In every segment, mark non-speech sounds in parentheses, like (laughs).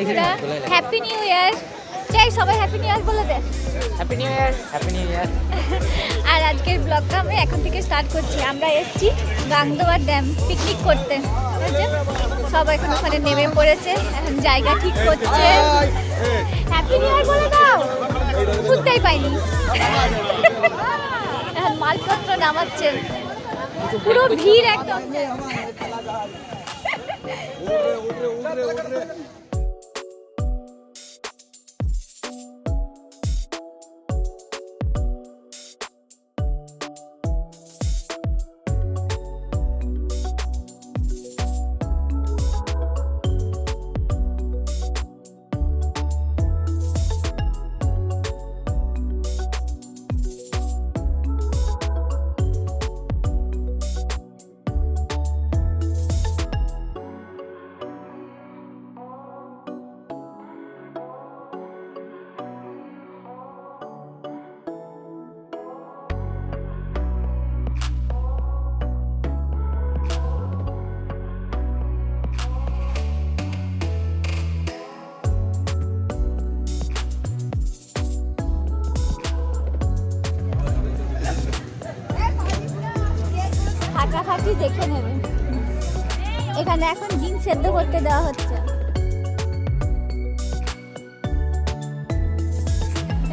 বন্ধুরা happy new ইয়ার চাই সবাই হ্যাপি নিউ ইয়ার বলে দে। Happy new year happy new year আর আজকের ব্লগটা আমরা এখন থেকে স্টার্ট করছি। আমরা এসেছি গাংদোয়া ড্যাম পিকনিক করতে। সবাই এখন ওখানে নেমে পড়েছে। এখন জায়গা ঠিক করছে। হ্যাপি নিউ ইয়ার বলে দাও। শুনতেই পাইনি। (laughs) এখন মালপত্র নামাচ্ছেন পুরো ভিড় একদম। (laughs) (laughs) ফাটাফাটি দেখে নেবে। এখানে এখন ডিম সেদ্ধ করতে দেওয়া হচ্ছে।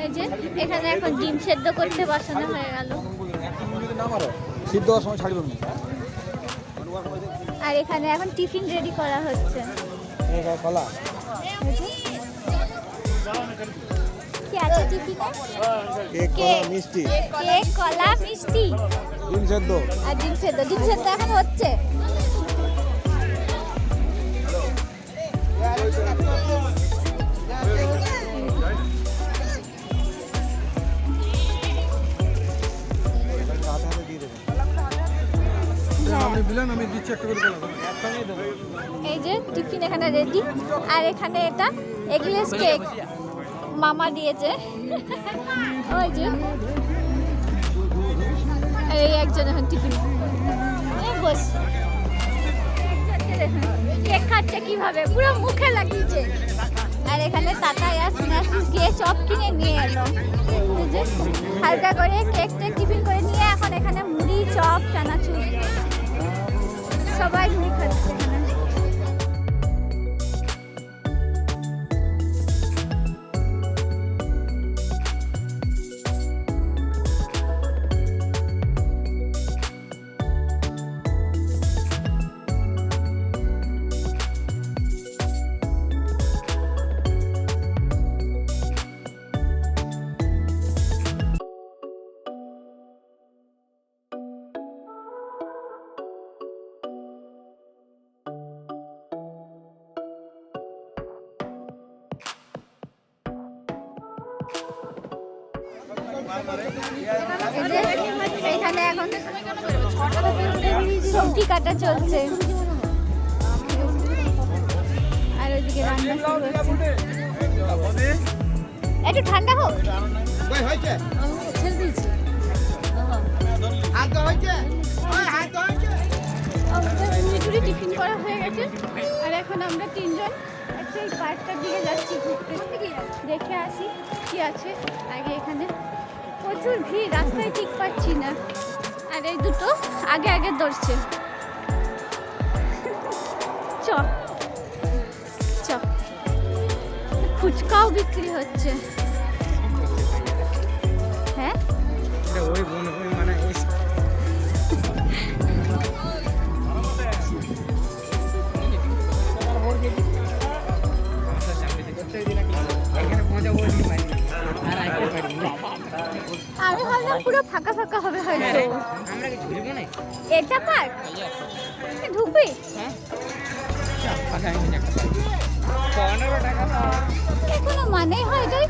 এই যে এখানে এখন ডিম সেদ্ধ করতে বসানো হয়ে গেল। সিদ্ধ হওয়ার সময় ছাড়বেন আর এখানে এখন টিফিন রেডি করা হচ্ছে। কলা আছে টিফিনে কেক। কলা মিষ্টি। কেক কলা মিষ্টি। ডিম সেদ্ধ। আর ডিম সেদ্ধ ডিম সেদ্ধ এখন হচ্ছে। এই যে টিফিন এখানে রেডি। আর এখানে এটা এগলেস কেক। মামা দিয়েছে। ওই যে। এই একজন এখন টিফিন বস। কেক খাচ্ছে কীভাবে? পুরো মুখে লাগিয়েছে। আর এখানে টাটায়া স্ন্যাক্স গিয়ে চপ কিনে নিয়ে এলো। হালকা করে কেক টেক টিফিন করে নিয়ে এখন এখানে মুড়ি, চপ, চানাচুর। সবাই মুড়ি খাচ্ছে। কাটা চলছে। আর ওইদিকে রান্না শুরু হচ্ছে। একটু ঠান্ডা হোক। ছেড়ে দিয়েছি আমাদের টিফিন করা হয়ে গেছে। আর এখন আমরা তিনজন একটা এই পার্কটার দিকে যাচ্ছি ঘুরতে। দেখে আসি কি আছে। আগে এখানে প্রচুর ভিড় রাস্তায় ঠিক পাচ্ছি না। আর এই দুটো আগে আগে দৌড়ছে। চ। চ। ফুচকাও বিক্রি হচ্ছে। হ্যাঁ? ওই বোন ওই মানে পারি না আমি ভাবলাম পুরো ফাঁকা ফাঁকা হবে হয়তো। এটা পার্ক? ঢুকবি? হ্যাঁ। কোনো মানেই হয় এটাই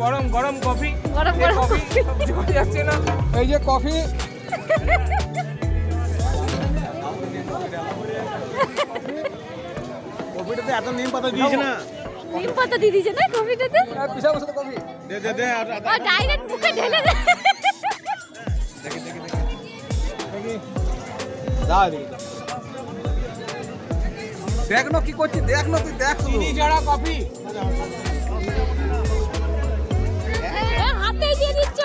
গরম গরম কফি। গরম গরম কফি যাচ্ছে না। এই যে কফি। (laughs) কফিটাতে এত নিম পাতা দিয়েছে না। নিম পাতা দিয়ে দিয়েছে না কফিটাতে? পিসা বসে তো কফি। দে দে দে আর ডাইরেক্ট মুখে ঢেলে দেয় দেখি দাও দেখি দেখ না কি করছিস দেখ না তুই দেখ চিনি ছাড়া কফি। এ, হাতেই দিয়ে দিচ্ছ।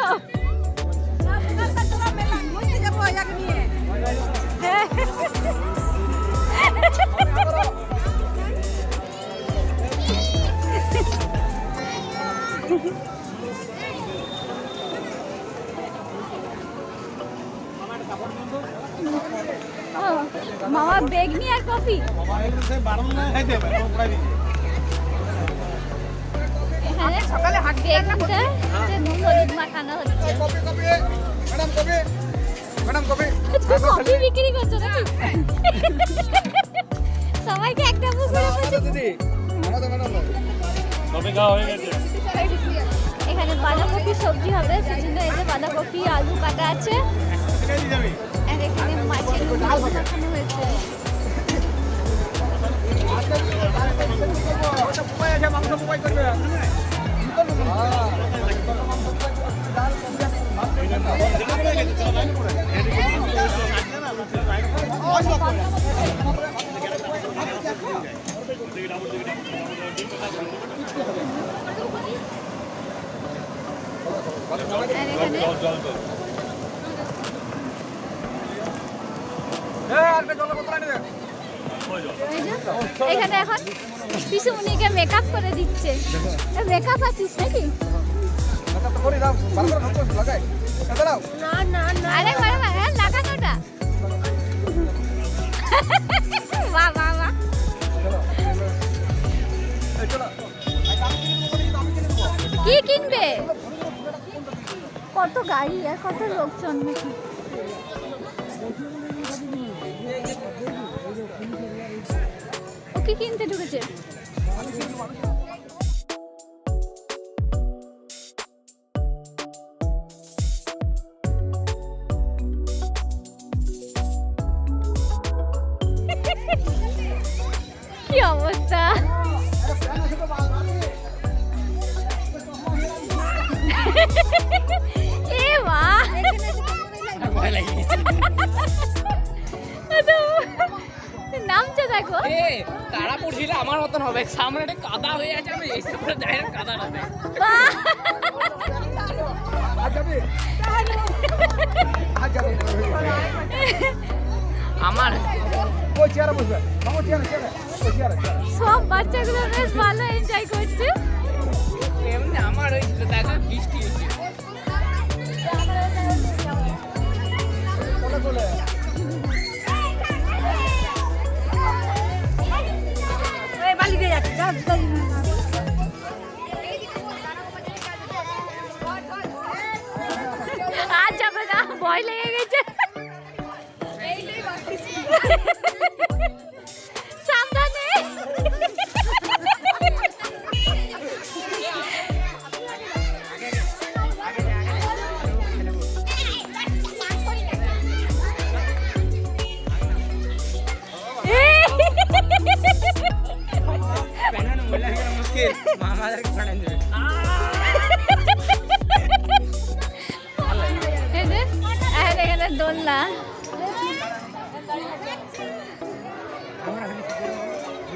ও, মামা বেগনি আর কফি এখানে সকালে হাট বেগনিটা নুন হলুদ মাখানো হচ্ছে। কফি বিক্রি করছ সবাইকে একটা দিদি এখানে বাঁধাকপি সবজি হবে সেজন্য এই যে বাঁধাকপি আলু কাটা আছে। আর এখানে মাছের মাখানো হয়েছে। পুপাই এখানে হ্যাঁ এখানে এখন পিসুমনিকে মেকআপ করে দিচ্ছে। মেকআপ আছিস নাকি? লাগাই এটা দাও আরে (laughs) বাবা বাবা। কি কিনবে? কত গাড়ি আর কত লোকজন নাকি? ও কি কিনতে ঢুকেছে? দেখো এ তারা পড়ছিল আমার মতন হবে। সামনে কাদা হয়ে আছে আমি এসে পরে ডাইরেক্ট কাদা হবে। আমার। ওই ওই সব বাচ্চাগুলো বেশ ভালো এনজয় করছে। এমনি আমার হয়েছিল দেখো বৃষ্টি হয়েছে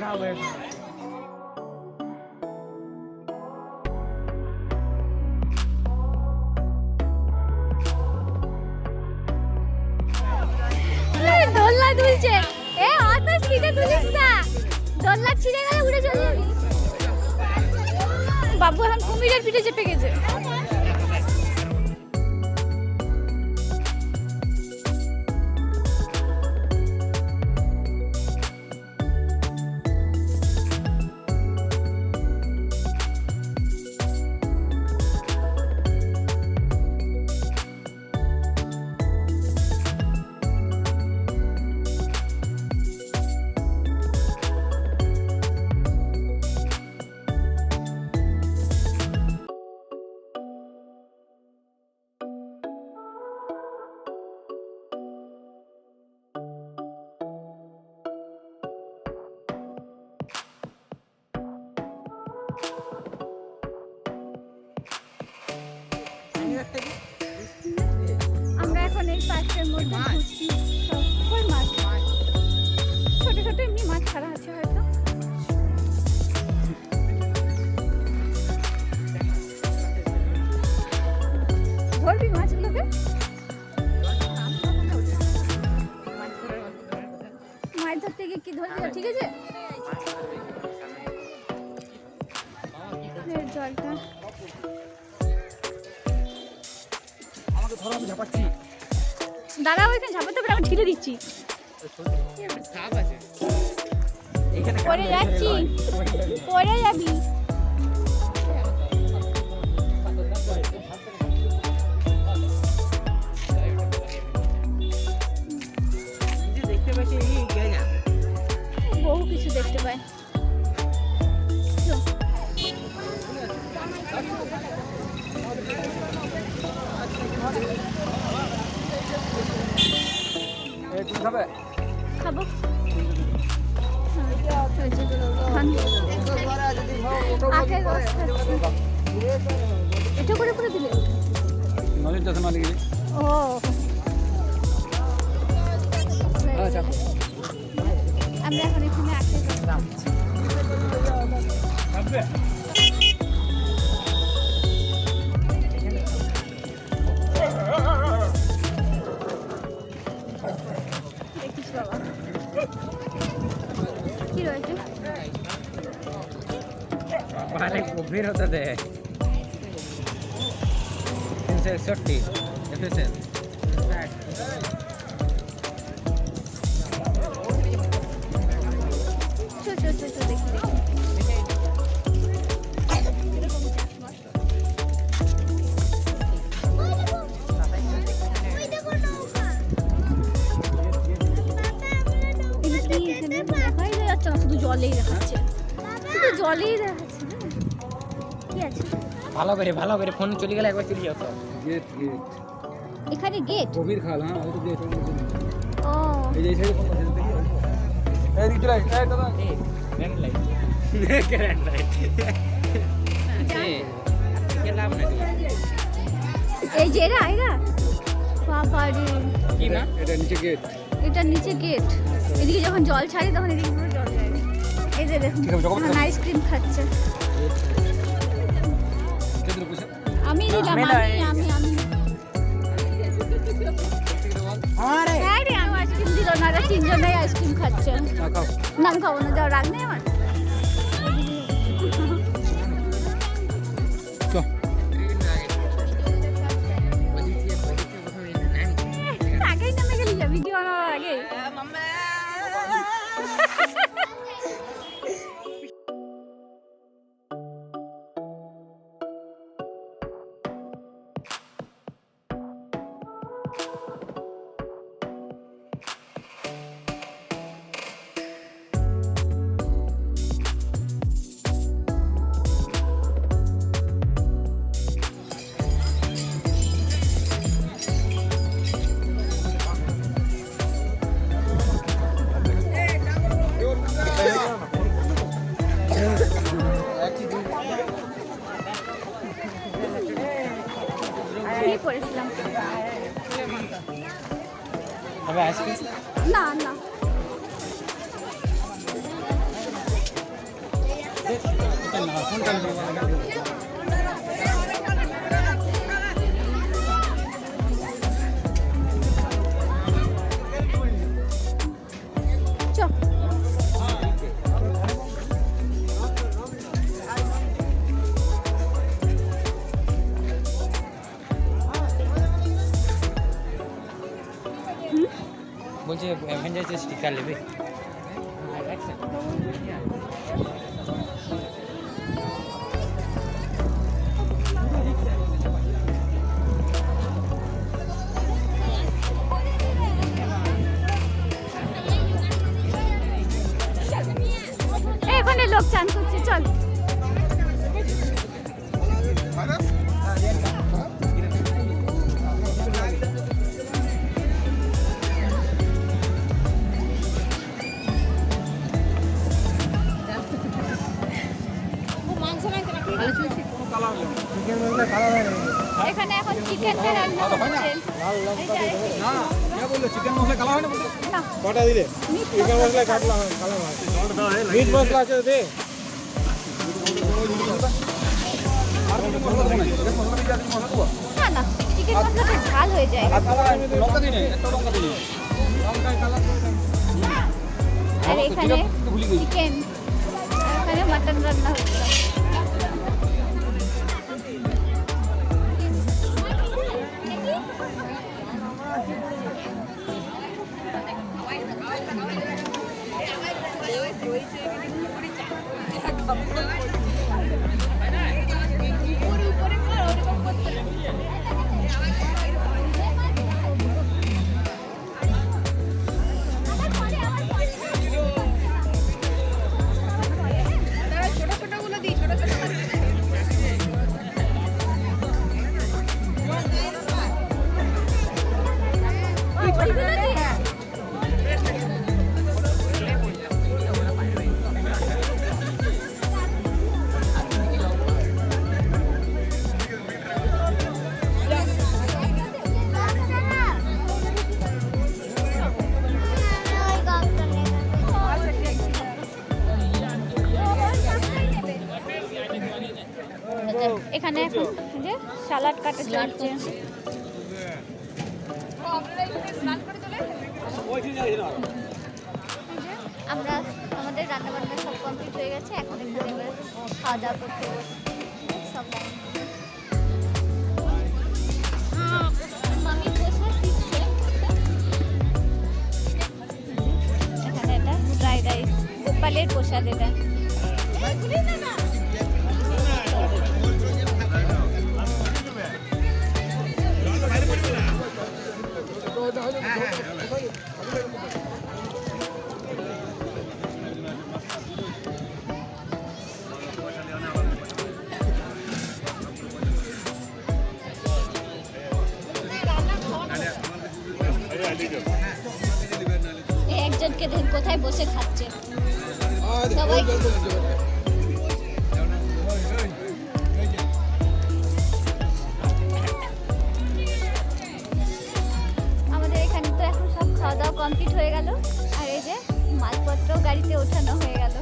এই দোলনা দুলছে এ অত স্পিডে দুলিস না? দোলনা ছিঁড়ে গেলে উড়ে চলে যাবি। বাবু এখন কুমিরের পিঠে চেপে গেছে। ভুট্টি কই মাছ? ছোট ছোট এমনি মাছ ছাড়া আছে হয়তো। ধরবি মাছগুলোকে? মাছ ধরতে গিয়ে কি ধরবি? ঠিক আছে? জলটা। আমাকে ধরো আমি ঝাপাচ্ছি দাদা ওইখানে ঝাপাতে পারে আমি ঢিলে দিচ্ছি। এখানে পরে যাচ্ছি। পরে যাবি। বহু কিছু দেখতে পাই। তুমি খাবে। খাব খাচ্ছি। এটা করে করে দিলে? ও। আচ্ছা আমরা এখন এখানে আখের রস খাচ্ছি। খাবে? গভীরতা দেয়। তিনশো একষট্টি এফিসিয়েন্ট ভালো করে ভালো করে ফোন চলে গেলে একবার চলে যাও তো গেট গেট এখানে গেট গভীর খাল হ্যাঁ ওই গেট ও। এই যে সাইডে কোন আছে এই দিকে লাইট এই দাদা। এই গ্র্যান্ড লাইট গ্র্যান্ড লাইট কে লাভ নাই। এই যে রে আইরা পাপারি কি না? এটা নিচে গেট এটা নিচে গেট এদিকে যখন জল ছাড়ে তখন এদিকে পুরো জল যায় এই যে দেখুন আইসক্রিম খাচ্ছে। আমি দিলাম আমি আমি। আমি। আমি আরে হ্যাঁ আমি আইসক্রিম দিল না তিনজনেই আইসক্রিম খাচ্ছে না খাও না আমি খাব না যাও রাগ নেই আমার? বলছে অ্যাভেঞ্জার্স স্টিকার নেবে। কটা দিলে চিকেন মশলা কাটলা কালো মিট মশলা আছে দে আর হয়ে যায় আর এখানে চিকেন মাটন রান্না হচ্ছে। এখানে আমরা আমাদের রান্না বান্না সব কমপ্লিট হয়ে গেছে এখন এখানে এবার খাওয়া দাওয়া করতে সব এখানে এটা ফ্রাইড রাইস গোপালের প্রসাদ এটা। একজনকে কোথায় বসে খাচ্ছে? সবাই কমপ্লিট হয়ে গেল আর এই যে মালপত্র গাড়িতে ওঠানো হয়ে গেল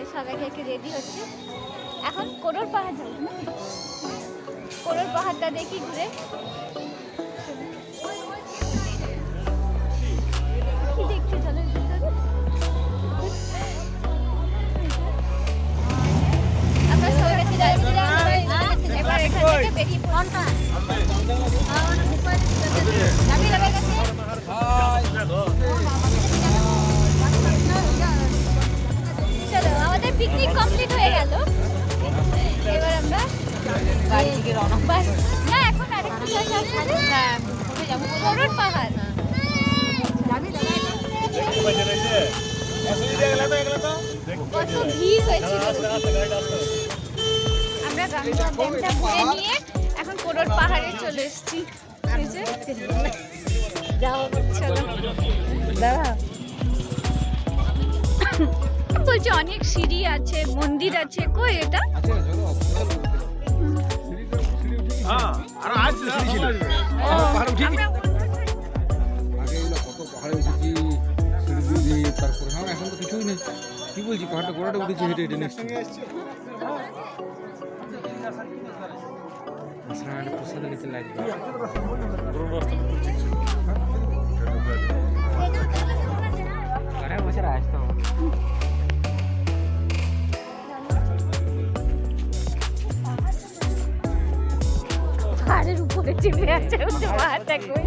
এই সবাই থেকে রেডি হচ্ছে এখন কোরোর পাহাড় যাব কোরোর পাহাড়টা দেখি ঘুরে দেখতে চলো? আমরা সবাই গেছি এবার এখান থেকে বেরিয়ে পড়ি। চলো আমাদের পিকনিক কমপ্লিট হয়ে গেল। এবার আমরা বাড়ি থেকে রওনা না এখন আরেকটু হ্যাঁ করুন পাহাড়। কত ভিড় হয়েছিল। আমরা ঘুরে নিয়ে এখন কোরোর পাহাড়ে চলে এসেছি। যে। (laughs) বলছি অনেক সিঁড়ি আছে মন্দির আছে কই এটা? তারপরে হ্যাঁ এখন তো কিছুই নেই। কি বলছি পাহাড়টা গোড়াটা উঠেছি হেঁটে হেঁটে নেক্সট প্রসাদ নিতে লাগবে। বসে আসতো পাহাড়ের উপরে চেপে আছে ওই পাহাড়টা কই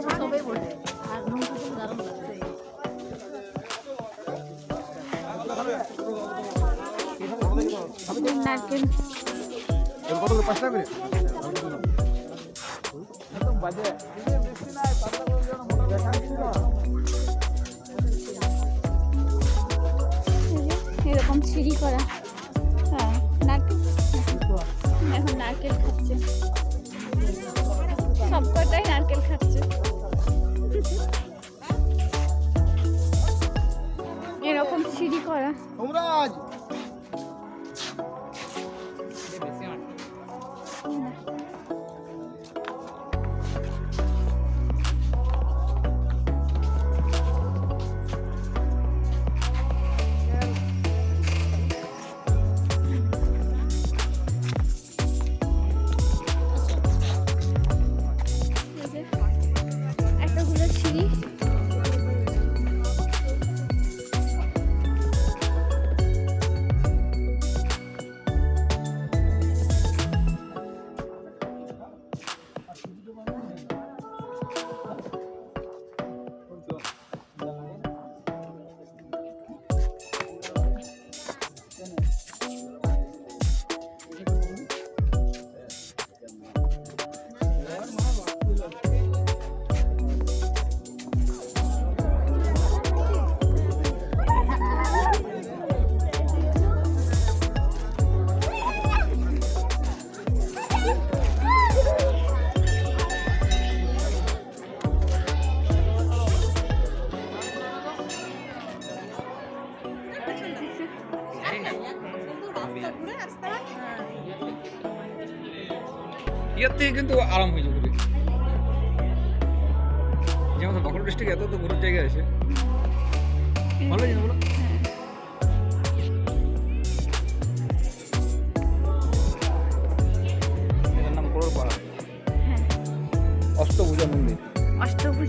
মিষ্টিও সবাই বসে আর নৌকো দারুণ লাগছে নারকেল এরকম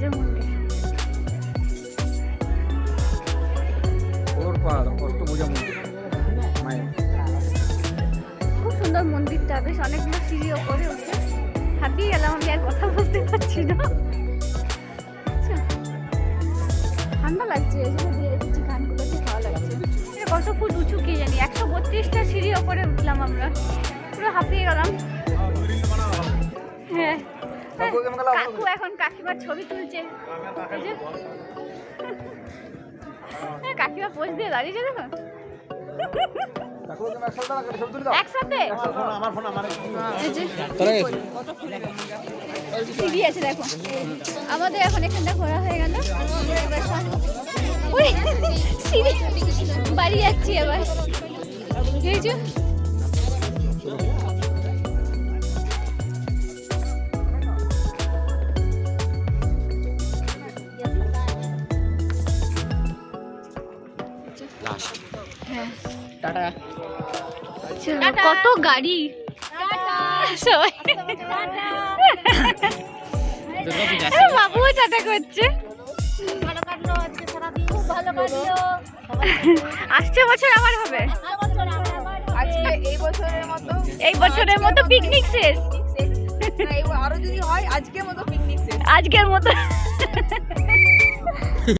অষ্টভুজা মন্দির কোড়র পাহাড় অষ্টভুজা মন্দির মায়ের খুব সুন্দর মন্দিরটা বেশ অনেকগুলো সিঁড়ি ওপরে উঠে হাঁপিয়ে গেলাম আমি আর কথা বলতে পারছি না আচ্ছা। ঠান্ডা লাগছে এই জন্য দিয়ে রেখেছি গানগুলো খুব ভালো লাগছে কত ফুট উঁচু কে জানি একশো বত্রিশটা সিঁড়ি ওপরে উঠলাম আমরা পুরো হাঁপিয়ে গেলাম হ্যাঁ কাকু এখন কাকিমার ছবি তুলছে। হ্যাঁ, কাকিমা পোজ দিয়ে দাঁড়িয়েছে দেখো। আছে দেখো। আমাদের এখন এখানটা ঘোরা হয়ে গেল। বাড়ি যাচ্ছি এবার। কত গাড়ি? সবাই। বাবুও চাটা করছে। আসছে বছর আবার হবে। এই বছরের মতো এই বছরের মতো পিকনিক শেষ। না, আরও যদি হয় আজকের মতো পিকনিক শেষ। আজকের মতো।